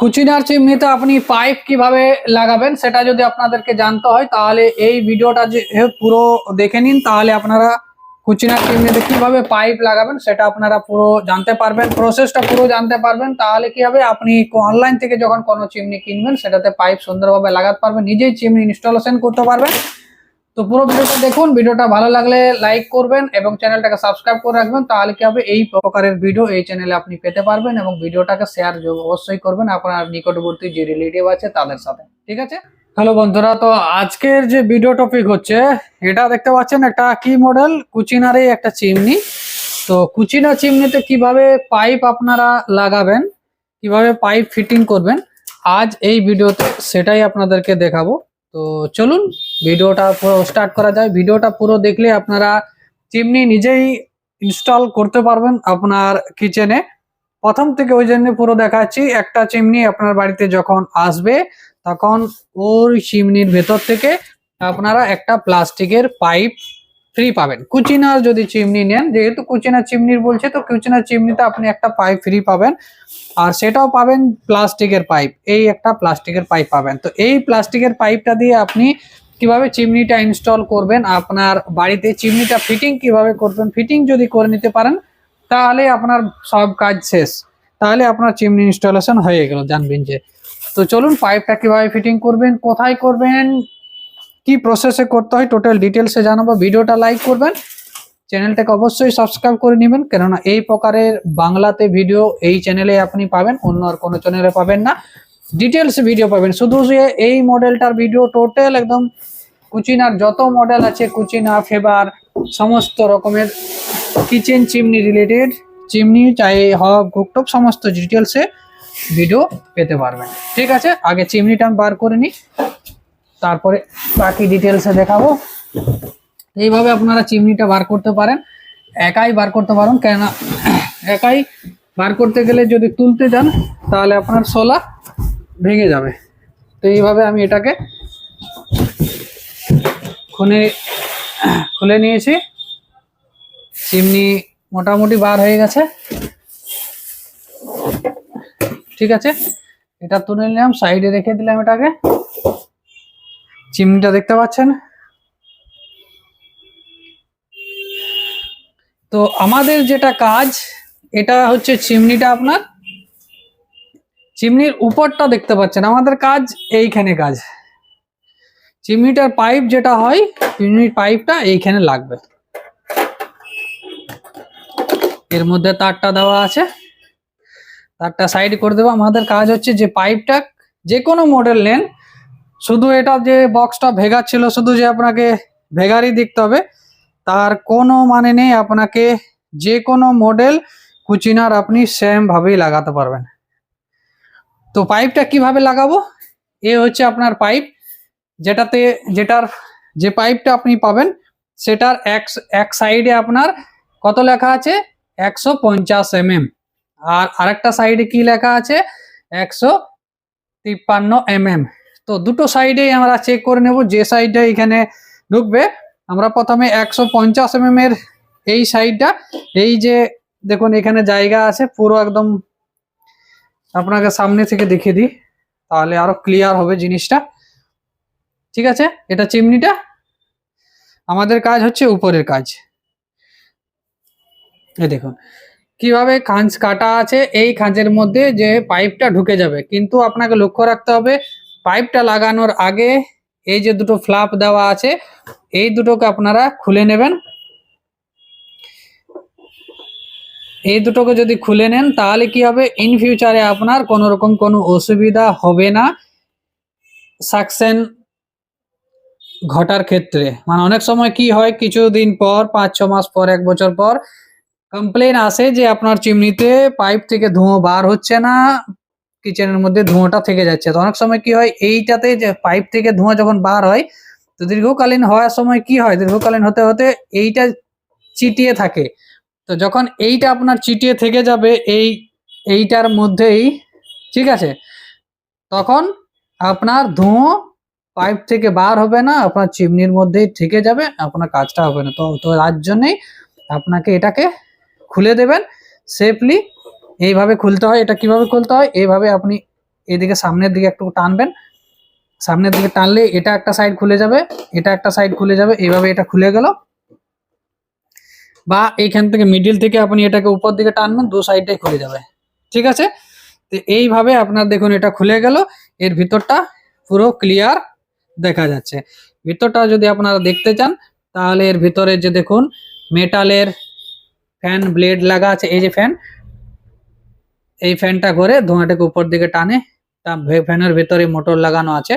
কুচিনার চিমনিতে আপনি পাইপ কীভাবে লাগাবেন সেটা যদি আপনাদেরকে জানতে হয়, তাহলে এই ভিডিওটা যে পুরো দেখে নিন, তাহলে আপনারা কুচিনার চিমনিতে কীভাবে পাইপ লাগাবেন সেটা আপনারা পুরো জানতে পারবেন প্রসেসটা পুরো জানতে পারবেন। তাহলে কি হবে, আপনি অনলাইন থেকে যখন কোনো চিমনি কিনবেন, সেটাতে পাইপ সুন্দরভাবে লাগাতে পারবেন, নিজেই চিমনি ইনস্টলেশন করতে পারবেন। তো পুরো ভিডিওটা দেখুন, ভিডিওটা ভালো লাগলে লাইক করবেন এবং চ্যানেলটাকে সাবস্ক্রাইব করে রাখবেন, তাহলে কি হবে? এই প্রকারের ভিডিও এই চ্যানেলে আপনি পেতে পারবেন এবং ভিডিওটাকে শেয়ার অবশ্যই করবেন আপনার নিকটবর্তী যে রিলেটিভ আছে তাদের সাথে, ঠিক আছে? হ্যালো বন্ধুরা, তো আজকের যে ভিডিও টপিক হচ্ছে, এটা দেখতে পাচ্ছেন একটা কি মডেল কুচিনারই একটা চিমনি। তো কুচিনা চিমনিতে কীভাবে পাইপ আপনারা লাগাবেন, কীভাবে পাইপ ফিটিং করবেন, আজ এই ভিডিওতে সেটাই আপনাদেরকে দেখাবো। তো চলুন ভিডিওটা পুরো স্টার্ট করা যায়। ভিডিওটা পুরো দেখলে আপনারা চিমনি নিজেই ইনস্টল করতে পারবেন আপনার কিচেনে প্রথম থেকে ওই জন্য পুরো দেখাচ্ছি, একটা চিমনি আপনার বাড়িতে যখন আসবে, তখন ওই চিমনির ভেতর থেকে আপনারা একটা প্লাস্টিকের পাইপ ফ্রি পাবেন। কুচিনার যদি চিমনি নেন, যেহেতু কুচিনা চিমনির বলছে, তো কুচিনা চিমনিতে আপনি একটা পাইপ ফ্রি পাবেন। আর সেটাও পাবেন প্লাস্টিকের পাইপ এই একটা প্লাস্টিকের পাইপ পাবেন। তো এই প্লাস্টিকের পাইপটা দিয়ে আপনি কীভাবে চিমনিটা ইনস্টল করবেন, আপনার বাড়িতে চিমনিটা ফিটিং কীভাবে করবেন ফিটিং যদি করে নিতে পারেন, তাহলে আপনার সব কাজ শেষ। তাহলে আপনার চিমনি ইনস্টলেশন হয়ে গেল, জানবেন যে। তো চলুন পাইপটা কীভাবে ফিটিং করবেন, কোথায় করবেন, কি প্রসেসে করতে হয় টোটাল ডিটেলসে জানাব। ভিডিওটা লাইক করবেন চ্যানেলটাকে অবশ্যই সাবস্ক্রাইব করে নেবেন, কেননা এই প্রকারের বাংলাতে ভিডিও এই চ্যানেলে আপনি পাবেন, অন্য আর কোনো চ্যানেলে পাবেন না। ডিটেলস ভিডিও পাবেন। শুধু যে এই মডেলটার ভিডিও টোটাল একদম কুচিনার যত মডেল আছে, কুচিনা, ফেবার, সমস্ত রকমের কিচেন চিমনি রিলেটেড চিমনি চাই হব কুকটপ সমস্ত ডিটেলসে ভিডিও পেতে পারবেন। ঠিক আছে? আগে চিমনিটা আমি বার করে নিই। তারপরে বাকি ডিটেলসে দেখাবো। এইভাবে আপনারা চিমনিটা বার করতে পারেন। একাই বার করতে পারেন। কেন একাই বার করতে গেলে যদি তুলতে যান, তাহলে আপনার শোলা ভেঙে যাবে। তো এইভাবে আমি এটাকে খুলে খুলে নিয়েছি। চিমনি মোটামুটি বার হয়ে গেছে। ঠিক আছে? এটা তুলে নিলাম, সাইডে রেখে দিলাম এটাকে। চিমনিটা দেখতে পাচ্ছেন? তো আমাদের যেটা কাজ, এটা হচ্ছে চিমনিটা আপনার চিমনির উপরটা দেখতে পাচ্ছেন। আমাদের কাজ এইখানে কাজ। চিমনিটার পাইপ যেটা হয়, চিমনির পাইপটা এইখানে লাগবে। এর মধ্যে তারটা দেওয়া আছে। তারটা সাইড করে দেবো। আমাদের কাজ হচ্ছে যে পাইপটা যে কোনো মডেল নেন। শুধু এটা যে বক্সটা ভেগার ছিল, শুধু যে আপনাকে ভেগারই দেখতে হবে, তার কোনো মানে নেই। আপনাকে যে কোনো মডেল কুচিনার আপনি সেম ভাবেই লাগাতে পারবেন। তো পাইপটা কীভাবে লাগাবো? এ হচ্ছে আপনার পাইপ। যেটাতে, যেটার, যে পাইপটা আপনি পাবেন, সেটার এক এক সাইডে আপনার কত লেখা আছে? একশো পঞ্চাশ এমএম। আর আরেকটা সাইডে কি লেখা আছে? একশো তিপ্পান্ন এমএম। তো দুটো সাইডেই আমরা চেক করে নেব, যে সাইডটা এখানে ঢুকবে। আমরা প্রথমে একশো পঞ্চাশ এম এর এই সাইডটা, এই যে দেখুন এখানে জায়গা আছে, পুরো একদম আপনাকে সামনে থেকে দেখিয়ে দিই, তাহলে আরও ক্লিয়ার হবে জিনিসটা। ঠিক আছে? এটা চিমনিটা। আমাদের কাজ হচ্ছে উপরের কাজ। এই দেখুন, কীভাবে খাঁজ কাটা আছে, এই খাঁজের মধ্যে যে পাইপটা ঢুকে যাবে। কিন্তু আপনাকে লক্ষ্য রাখতে হবে, পাইপটা লাগানোর আগে এই যে দুটো ফ্লাপ দেওয়া আছে, এই দুটোকে আপনারা খুলে নেবেন। এই দুটোকে যদি খুলে নেন, তাহলে কি হবে? ইন ফিউচারে আপনার কোনো রকম কোনো অসুবিধা হবে না। সাকসেন ঘটার ক্ষেত্রে। মানে অনেক সময় কি হয়, কিছুদিন পর, পাঁচ, ছ মাস পর, এক বছর পর কমপ্লেন আসে যে আপনার চিমনিতে পাইপ থেকে ধোঁয়া বার হচ্ছে না কিচেনের মধ্যে ধোঁয়াটা থেকে যাচ্ছে। তো অনেক সময় কি হয়, এইটাতে যে পাইপ থেকে ধোঁয়া যখন বার হয়, তো দীর্ঘকালীন হওয়ার সময় কি হয়? দীর্ঘকালীন হতে হতে এইটা চিটিয়ে থাকে। তো যখন এইটা আপনার চিটিয়ে থেকে যাবে, এই, এইটার মধ্যেই, ঠিক আছে? তখন আপনার ধোঁয়া পাইপ থেকে বার হবে না, আপনার চিমনির মধ্যেই থেকে যাবে, আপনার কাজটা হবে না। তো তো তার জন্যেই আপনাকে এটাকে খুলে দেবেন সেফলি এইভাবে খুলতে হয়, এটা কীভাবে খুলতে হয়? এইভাবে আপনি এদিকে সামনের দিকে একটু টানবেন। সামনের দিকে টানলে এটা একটা সাইড খুলে যাবে, এটা একটা সাইড খুলে যাবে, এইভাবে এটা খুলে গেল। বা এইখান থেকে মিডিল থেকে আপনি এটাকে উপর দিকে টানবেন দু সাইডটাই খুলে যাবে। ঠিক আছে? তো এইভাবে আপনার দেখুন এটা খুলে গেল, এর ভিতরটা পুরো ক্লিয়ার দেখা যাচ্ছে। ভিতরটা যদি আপনারা দেখতে চান, তাহলে এর ভিতরে যে দেখুন মেটালের ফ্যান ব্লেড লাগা আছে, এই যে ফ্যান এই ফ্যানটা ঘরে ধোঁয়াটাকে উপর দিকে টানে, তা ফ্যানের ভেতরে মোটর লাগানো আছে।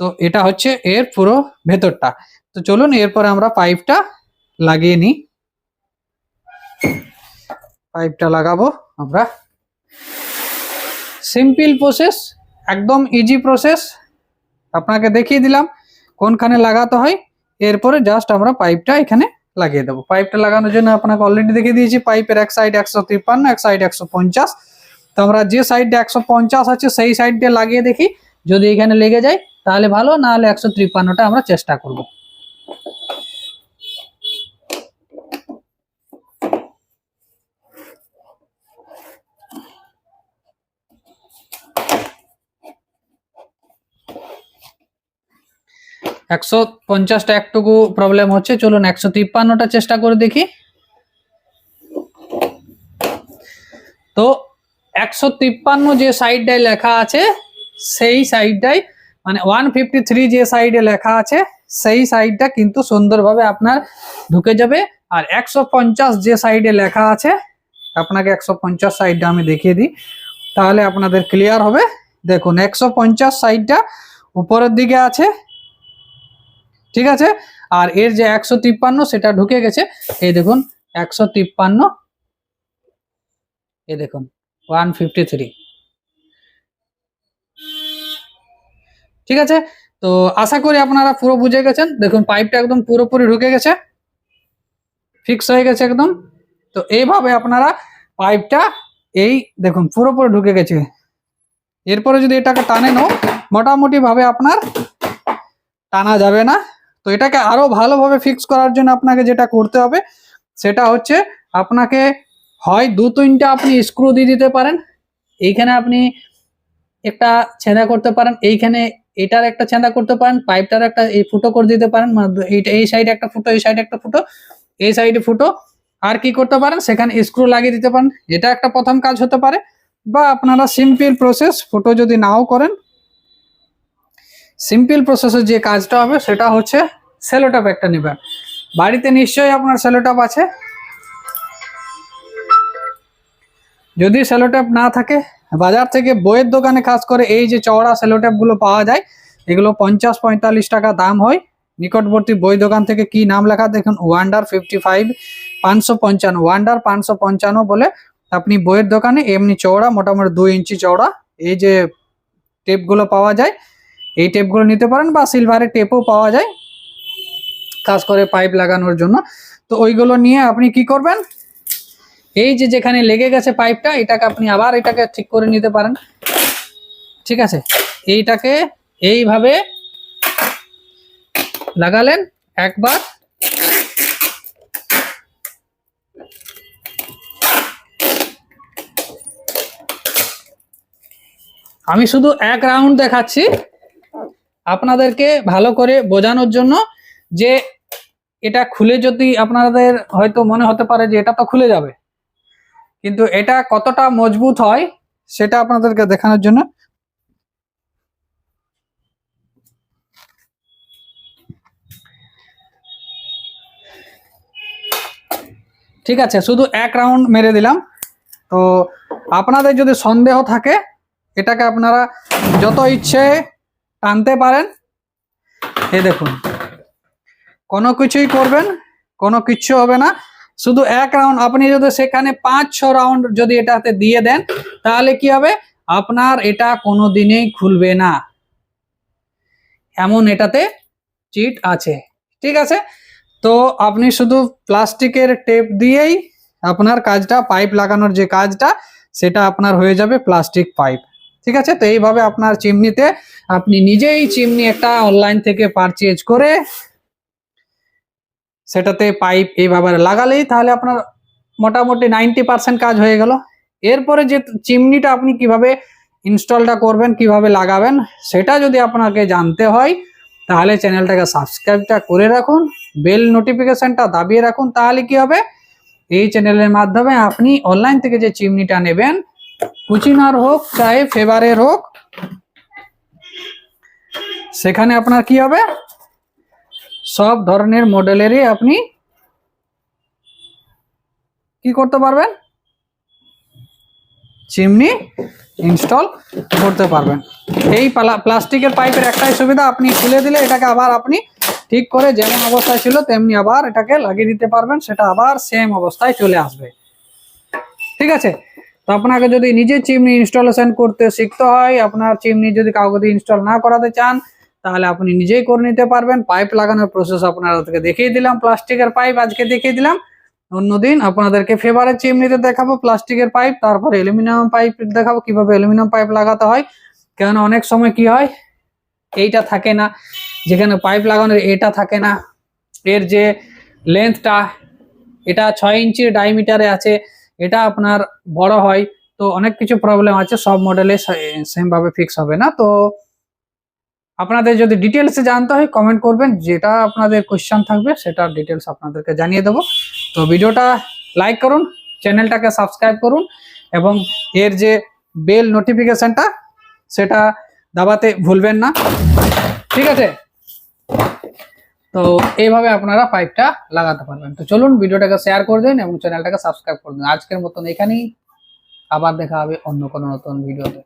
তো এটা হচ্ছে এর পুরো ভেতরটা। তো চলুন এরপরে আমরা পাইপটা লাগিয়ে নিই। পাইপটা লাগাবো আমরা। সিম্পল প্রসেস একদম ইজি প্রসেস আপনাকে দেখিয়ে দিলাম কোনখানে লাগাতে হয়। এরপরে জাস্ট আমরা পাইপটা এখানে লাগিয়ে দেবো। পাইপটা লাগানোর জন্য আপনাকে অলরেডি দেখিয়ে দিয়েছি, পাইপের এক সাইড একশো তিপ্পান্ন, এক সাইড একশো পঞ্চাশ। তো আমরা যে সাইডটা একশো পঞ্চাশ আছে, সেই সাইডটা লাগিয়ে দেখি। যদি এখানে লেগে যায়, তাহলে ভালো, না হলে একশো তিপ্পান্নটা আমরা চেষ্টা করব। একশো পঞ্চাশটা একটুকু প্রবলেম হচ্ছে। চলুন একশো তিপ্পান্নটা চেষ্টা করে দেখি। তো একশো তিপ্পান্ন যে সাইডটায় লেখা আছে, সেই সাইডটাই মানে ওয়ান ফিফটি থ্রি যে সাইডে লেখা আছে, সেই সাইডটা কিন্তু সুন্দরভাবে আপনার ঢুকে যাবে। আর একশো পঞ্চাশ যে সাইডে লেখা আছে, আপনাকে একশো পঞ্চাশ সাইডটা আমি দেখিয়ে দিই। তাহলে আপনাদের ক্লিয়ার হবে। দেখুন, একশো পঞ্চাশ সাইডটা উপরের দিকে আছে ঠিক আছে? আর এর যে একশো তিপ্পান্ন সেটা ঢুকে গেছে। এই দেখুন, একশো তিপ্পান্ন। এই দেখুন, ওয়ান ফিফটি থ্রি। ঠিক আছে? তো আশা করি আপনারা পুরো বুঝে গেছেন। দেখুন, পাইপটা একদম পুরোপুরি ঢুকে গেছে। ফিক্স হয়ে গেছে একদম। তো এইভাবে আপনারা পাইপটা এই দেখুন, পুরোপুরি ঢুকে গেছে। এরপরে যদি এটাকে টানে নাও মোটামুটি ভাবে আপনার টানা যাবে না। তো এটাকে আরও ভালোভাবে ফিক্স করার জন্য আপনাকে যেটা করতে হবে, সেটা হচ্ছে আপনাকে হয় দু তিনটা আপনি স্ক্রু দিয়ে দিতে পারেন, এইখানে আপনি একটা ছেঁদা করতে পারেন, এইখানে এটার একটা ছেঁদা করতে পারেন পাইপটার একটা এই ফুটো করে দিতে পারেন এইটা, এই সাইডে একটা ফুটো, এই সাইডে একটা ফুটো, এই সাইডে ফুটো, আর কি করতে পারেন, সেখানে স্ক্রু লাগিয়ে দিতে পারেন, এটা একটা প্রথম কাজ হতে পারে, বা আপনারা সিম্পল প্রসেস ফুটো যদি নাও করেন সিম্পল প্রসেসের যে কাজটা হবে, সেটা হচ্ছে সেলোটাপ একটা নেবেন। বাড়িতে নিশ্চয়ই আপনার সেলোটাপ আছে। যদি সেলোটেপ না থাকে, বাজার থেকে বইয়ের দোকানে খাস করে এই যে চওড়া সেলোটেপগুলো পাওয়া যায়, এগুলো পঞ্চাশ পঁয়তাল্লিশ টাকা দাম হয়। নিকটবর্তী বই দোকান থেকে কি নাম লেখা দেখুন ওয়ান্ডার ফিফটি ফাইভ পাঁচশো পঞ্চান্ন ওয়ান্ডার পাঁচশো পঞ্চান্ন বলে আপনি বইয়ের দোকানে এমনি চওড়া, মোটামুটি দুই ইঞ্চি চওড়া, এই যে টেপগুলো পাওয়া যায়। এই টেপগুলো নিতে পারেন বা সিলভারের টেপও পাওয়া যায়। খাস করে পাইপ লাগানোর জন্য। তো ওইগুলো নিয়ে আপনি কি করবেন? এই যে যেখানে লেগে গেছে পাইপটা এটাকে আপনি আবার এটাকে ঠিক করে নিতে পারেন। ঠিক আছে? এইটাকে এইভাবে লাগালেন একবার। আমি শুধু এক রাউন্ড দেখাচ্ছি। আপনাদেরকে ভালো করে বোঝানোর জন্য যে এটা খুলে যদি আপনাদের হয়তো মনে হতে পারে যে এটা তো খুলে যাবে। কিন্তু এটা কতটা মজবুত হয় সেটা আপনাদেরকে দেখানোর জন্য। ঠিক আছে, শুধু এক রাউন্ড মেরে দিলাম। তো আপনাদের যদি সন্দেহ থাকে, এটাকে আপনারা যত ইচ্ছে টানতে পারেন। এ দেখুন। কোনো কিছুই করবেন, কোনো কিচ্ছু হবে না। শুধু এক রাউন্ড আপনি যদি সেখানে পাঁচ ছ রাউন্ড যদি এটাতে দিয়ে দেন, তাহলে কি হবে? আপনার এটা কোনো দিনেই খুলবে না। এমন এটাতে চিট আছে। ঠিক আছে? তো আপনি শুধু প্লাস্টিকের টেপ দিয়েই আপনার কাজটা পাইপ লাগানোর যে কাজটা, সেটা আপনার হয়ে যাবে প্লাস্টিক পাইপ ঠিক আছে? তো এইভাবে আপনার চিমনিতে আপনি নিজেই চিমনি একটা অনলাইন থেকে পারচেজ করে সেটাতে পাইপ এইভাবে লাগালেই তাহলে আপনার মোটামুটি নাইনটি পার্সেন্ট কাজ হয়ে গেল। এরপরে যে চিমনিটা আপনি কীভাবে ইনস্টলটা করবেন, কীভাবে লাগাবেন, সেটা যদি আপনাকে জানতে হয়, তাহলে চ্যানেলটাকে সাবস্ক্রাইবটা করে রাখুন বেল নোটিফিকেশনটা দাবিয়ে রাখুন, তাহলে কি হবে? এই চ্যানেলের মাধ্যমে আপনি অনলাইন থেকে যে চিমনিটা নেবেন কুচিনার হোক চাहे ফেভারের হোক, সেখানে আপনার কি হবে? সব ধরনের মডেলেরই আপনি কি করতে পারবেন? চিমনি ইনস্টল করতে পারবেন। এই প্লাস্টিকের পাইপের একটাই সুবিধা, আপনি খুলে দিলে এটাকে আবার আপনি ঠিক করে যেমন অবস্থায় ছিল, তেমনি আবার এটাকে লাগিয়ে দিতে পারবেন, সেটা আবার সেম অবস্থায় চলে আসবে। ঠিক আছে? তো আপনাকে যদি নিজে চিমনি ইনস্টলেশন করতে শিখতে হয়, আপনার চিমনি যদি কাউকে দিয়ে ইনস্টল না করাতে চান, তাহলে আপনি নিজেই করে নিতে পারবেন। পাইপ লাগানোর প্রসেস আপনাদেরকে দেখিয়ে দিলাম, প্লাস্টিকের পাইপ আজকে দেখিয়ে দিলাম। অন্যদিন আপনাদেরকে ফেভারের চিমনিতে দেখাবো, প্লাস্টিকের পাইপ তারপর অ্যালুমিনিয়াম পাইপ দেখাবো, কীভাবে অ্যালুমিনিয়াম পাইপ লাগাতে হয়। কেন অনেক সময় কি হয়, এইটা থাকে না, যেখানে পাইপ লাগানোর এটা থাকে না। এর যে লেন্থটা এটা ছয় ইঞ্চির ডায়ামিটারে আছে। এটা আপনার বড় হয়, তো অনেক কিছু প্রবলেম আছে, সব মডেলে সেম ভাবে ফিক্স হবে না, তো আপনাদের যদি ডিটেলসে জানতে হয় কমেন্ট করবেন, যেটা আপনাদের কোশ্চেন থাকবে সেটার ডিটেলস আপনাদেরকে জানিয়ে দেবো। তো ভিডিওটা লাইক করুন চ্যানেলটাকে সাবস্ক্রাইব করুন, এবং এর যে বেল নোটিফিকেশনটা সেটা দাবাতে ভুলবেন না। ঠিক আছে? তো এইভাবে আপনারা পাইপটা লাগাতে পারবেন। তো চলুন ভিডিওটাকে শেয়ার করে দিন এবং চ্যানেলটাকে সাবস্ক্রাইব করে দিন। আজকের মতন এখানেই। আবার দেখা হবে অন্য কোনো নতুন ভিডিওতে